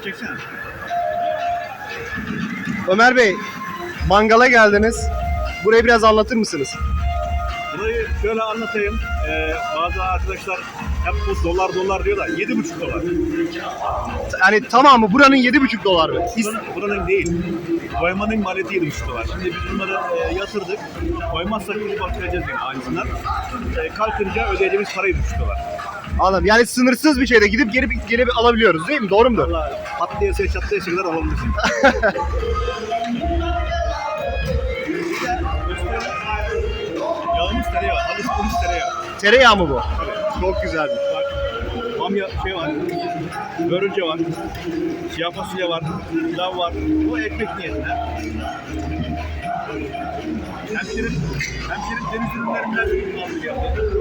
Çeksene. Ömer Bey, mangala geldiniz. Burayı biraz anlatır mısınız? Burayı şöyle anlatayım. Ee, bazı arkadaşlar hep bu dolar dolar diyorlar. 7,5 dolar. Yani tamamı buranın 7,5 dolar mı? Buranın, buranın değil. Koymanın maliyeti 7,5 dolar. Şimdi biz bunları e, yatırdık. Koymazsak gidip bakacağız yine aynısından. E, kalkınca ödeyeceğimiz para 7,5 dolar. Anladım. Yani sınırsız bir şeyde gidip gelip gelip alabiliyoruz değil mi? Doğru mudur? Valla patlıyasa çatlayasa kadar alabilirsin. Yağımız tereyağı, alıştığımız tereyağı. Tereyağı mı bu? Çok güzelmiş. Bak, bamya şey var, börülce var, siyah fasulye var, pilav var. Bu ekmek niyetine. Hemşerim, hemşerim deniz ürünlerinden aldı